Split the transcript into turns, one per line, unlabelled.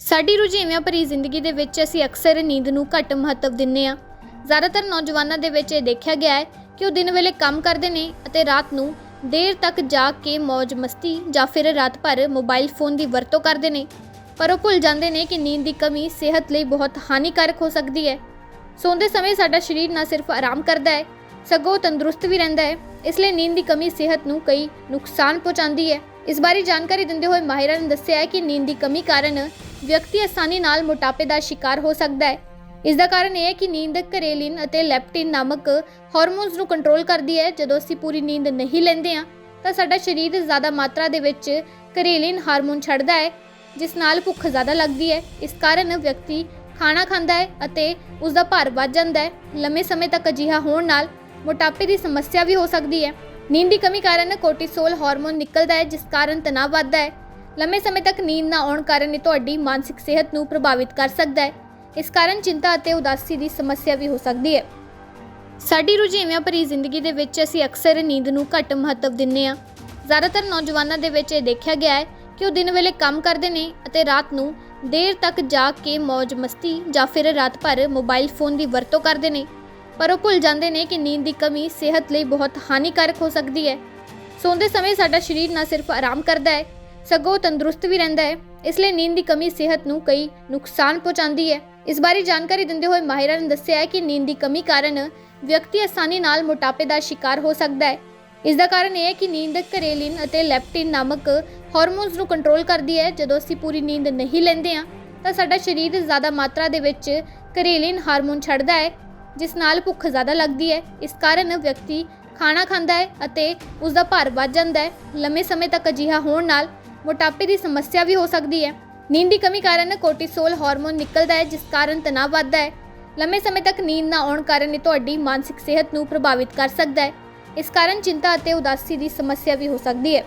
ਸਾਡੀ ਰੁਝੇਵਿਆਂ ਭਰੀ ਜ਼ਿੰਦਗੀ ਦੇ ਵਿੱਚ ਅਸੀਂ ਅਕਸਰ ਨੀਂਦ ਨੂੰ ਘੱਟ ਮਹੱਤਵ ਦਿੰਦੇ ਹਾਂ। ਜ਼ਿਆਦਾਤਰ ਨੌਜਵਾਨਾਂ ਦੇ ਵਿੱਚ ਇਹ ਦੇਖਿਆ ਗਿਆ ਹੈ ਕਿ ਉਹ ਦਿਨ ਵੇਲੇ ਕੰਮ ਕਰਦੇ ਨੇ ਅਤੇ ਰਾਤ ਨੂੰ ਦੇਰ ਤੱਕ ਜਾਗ ਕੇ ਮौज ਮਸਤੀ ਜਾਂ ਫਿਰ ਰਾਤ ਭਰ ਮੋਬਾਈਲ ਫੋਨ ਦੀ ਵਰਤੋਂ ਕਰਦੇ ਨੇ। ਪਰ ਉਹ ਭੁੱਲ ਜਾਂਦੇ ਨੇ ਕਿ ਨੀਂਦ ਦੀ ਕਮੀ ਸਿਹਤ ਲਈ ਬਹੁਤ ਹਾਨੀਕਾਰਕ ਹੋ ਸਕਦੀ ਹੈ। ਸੌਂਦੇ ਸਮੇਂ ਸਾਡਾ ਸਰੀਰ ਨਾ ਸਿਰਫ ਆਰਾਮ ਕਰਦਾ ਹੈ, ਸਗੋਂ ਤੰਦਰੁਸਤ ਵੀ ਰਹਿੰਦਾ ਹੈ। ਇਸ ਲਈ ਨੀਂਦ ਦੀ ਕਮੀ ਸਿਹਤ ਨੂੰ ਕਈ ਨੁਕਸਾਨ ਪਹੁੰਚਾਉਂਦੀ ਹੈ। ਇਸ ਬਾਰੇ ਜਾਣਕਾਰੀ ਦਿੰਦੇ ਹੋਏ ਮਾਹਿਰਾਂ ਨੇ ਦੱਸਿਆ ਹੈ ਕਿ ਨੀਂਦ ਦੀ ਕਮੀ ਕਾਰਨ ਵਿਅਕਤੀ ਆਸਾਨੀ ਨਾਲ ਮੋਟਾਪੇ ਦਾ ਸ਼ਿਕਾਰ ਹੋ ਸਕਦਾ ਹੈ। ਇਸ ਦਾ ਕਾਰਨ ਇਹ ਹੈ ਕਿ ਨੀਂਦ ਕਰੇਲਿਨ ਅਤੇ ਲੈਪਟਿਨ ਨਾਮਕ ਹਾਰਮੋਨਸ ਨੂੰ ਕੰਟਰੋਲ ਕਰਦੀ ਹੈ। ਜਦੋਂ ਅਸੀਂ ਪੂਰੀ ਨੀਂਦ ਨਹੀਂ ਲੈਂਦੇ ਹਾਂ, ਤਾਂ ਸਾਡਾ ਸਰੀਰ ਜ਼ਿਆਦਾ ਮਾਤਰਾ ਦੇ ਵਿੱਚ ਕਰੇਲਿਨ ਹਾਰਮੋਨ ਛੱਡਦਾ ਹੈ, ਜਿਸ ਨਾਲ ਭੁੱਖ ਜ਼ਿਆਦਾ ਲੱਗਦੀ ਹੈ। ਇਸ ਕਾਰਨ ਵਿਅਕਤੀ ਖਾਣਾ ਖਾਂਦਾ ਹੈ ਅਤੇ ਉਸ ਦਾ ਭਾਰ ਵੱਧ ਜਾਂਦਾ ਹੈ। ਲੰਮੇ ਸਮੇਂ ਤੱਕ ਅਜਿਹਾ ਹੋਣ ਨਾਲ ਮੋਟਾਪੇ ਦੀ ਸਮੱਸਿਆ ਵੀ ਹੋ ਸਕਦੀ ਹੈ। ਨੀਂਦ ਦੀ ਕਮੀ ਕਾਰਨ ਕੋਰਟੀਸੋਲ ਹਾਰਮੋਨ ਨਿਕਲਦਾ ਹੈ, ਜਿਸ ਕਾਰਨ ਤਣਾਅ ਵੱਧਦਾ ਹੈ। ਲੰਮੇ ਸਮੇਂ ਤੱਕ ਨੀਂਦ ਨਾ ਆਉਣ ਕਾਰਨ ਇਹ ਤੁਹਾਡੀ ਮਾਨਸਿਕ ਸਿਹਤ ਨੂੰ ਪ੍ਰਭਾਵਿਤ ਕਰ ਸਕਦਾ ਹੈ। ਇਸ ਕਾਰਨ ਚਿੰਤਾ ਅਤੇ ਉਦਾਸੀ ਦੀ ਸਮੱਸਿਆ ਵੀ ਹੋ ਸਕਦੀ ਹੈ। ਸਾਡੀ ਰੁਝੇਵਿਆਂ ਭਰੀ ਜ਼ਿੰਦਗੀ ਦੇ ਵਿੱਚ ਅਸੀਂ ਅਕਸਰ ਨੀਂਦ ਨੂੰ ਘੱਟ ਮਹੱਤਵ ਦਿੰਦੇ ਹਾਂ। ਜ਼ਿਆਦਾਤਰ ਨੌਜਵਾਨਾਂ ਦੇ ਵਿੱਚ ਇਹ ਦੇਖਿਆ ਗਿਆ ਹੈ ਕਿ ਉਹ ਦਿਨ ਵੇਲੇ ਕੰਮ ਕਰਦੇ ਨੇ ਅਤੇ ਰਾਤ ਨੂੰ ਦੇਰ ਤੱਕ ਜਾ ਕੇ ਮौज ਮਸਤੀ ਜਾਂ ਫਿਰ ਰਾਤ ਭਰ ਮੋਬਾਈਲ ਫੋਨ ਦੀ ਵਰਤੋਂ ਕਰਦੇ ਨੇ। ਪਰ ਉਹ ਭੁੱਲ ਜਾਂਦੇ ਨੇ ਕਿ ਨੀਂਦ ਦੀ ਕਮੀ ਸਿਹਤ ਲਈ ਬਹੁਤ ਹਾਨੀਕਾਰਕ ਹੋ ਸਕਦੀ ਹੈ। ਸੌਂਦੇ ਸਮੇਂ ਸਾਡਾ ਸਰੀਰ ਨਾ ਸਿਰਫ ਆਰਾਮ ਕਰਦਾ ਹੈ ਸਗੋਂ ਤੰਦਰੁਸਤ ਵੀ ਰਹਿੰਦਾ ਹੈ, ਇਸ ਲਈ ਨੀਂਦ ਦੀ ਕਮੀ ਸਿਹਤ ਨੂੰ ਕਈ ਨੁਕਸਾਨ ਪਹੁੰਚਾਉਂਦੀ ਹੈ। ਇਸ ਬਾਰੇ ਜਾਣਕਾਰੀ ਦਿੰਦੇ ਹੋਏ ਮਾਹਿਰਾਂ ਨੇ ਦੱਸਿਆ ਹੈ ਕਿ ਨੀਂਦ ਦੀ ਕਮੀ ਕਾਰਨ ਵਿਅਕਤੀ ਆਸਾਨੀ ਨਾਲ ਮੋਟਾਪੇ ਦਾ ਸ਼ਿਕਾਰ ਹੋ ਸਕਦਾ ਹੈ। ਇਸ ਦਾ ਕਾਰਨ ਇਹ ਹੈ ਕਿ ਨੀਂਦ ਕਰੇਲਿਨ ਅਤੇ ਲੈਪਟਿਨ ਨਾਮਕ ਹਾਰਮੋਨਸ ਨੂੰ ਕੰਟਰੋਲ ਕਰਦੀ ਹੈ। ਜਦੋਂ ਅਸੀਂ ਪੂਰੀ ਨੀਂਦ ਨਹੀਂ ਲੈਂਦੇ ਹਾਂ, ਤਾਂ ਸਾਡਾ ਸਰੀਰ ਜ਼ਿਆਦਾ ਮਾਤਰਾ ਦੇ ਵਿੱਚ ਕਰੇਲਿਨ ਹਾਰਮੋਨ ਛੱਡਦਾ ਹੈ, ਜਿਸ ਨਾਲ ਭੁੱਖ ਜ਼ਿਆਦਾ ਲੱਗਦੀ ਹੈ। ਇਸ ਕਾਰਨ ਵਿਅਕਤੀ ਖਾਣਾ ਖਾਂਦਾ ਹੈ ਅਤੇ ਉਸ ਦਾ ਭਾਰ ਵੱਧ ਜਾਂਦਾ ਹੈ। ਲੰਮੇ ਸਮੇਂ ਤੱਕ ਅਜਿਹਾ ਹੋਣ ਨਾਲ ਮੋਟਾਪੇ ਦੀ ਸਮੱਸਿਆ ਵੀ ਹੋ ਸਕਦੀ ਹੈ। ਨੀਂਦ ਦੀ ਕਮੀ ਕਾਰਨ ਕੋਰਟੀਸੋਲ ਹਾਰਮੋਨ ਨਿਕਲਦਾ ਹੈ, ਜਿਸ ਕਾਰਨ ਤਣਾਅ ਵੱਧਦਾ ਹੈ। ਲੰਮੇ ਸਮੇਂ ਤੱਕ ਨੀਂਦ ਨਾ ਆਉਣ ਕਾਰਨ ਇਹ ਤੁਹਾਡੀ ਮਾਨਸਿਕ ਸਿਹਤ ਨੂੰ ਪ੍ਰਭਾਵਿਤ ਕਰ ਸਕਦਾ ਹੈ। ਇਸ ਕਾਰਨ ਚਿੰਤਾ ਅਤੇ ਉਦਾਸੀ ਦੀ ਸਮੱਸਿਆ ਵੀ ਹੋ ਸਕਦੀ ਹੈ।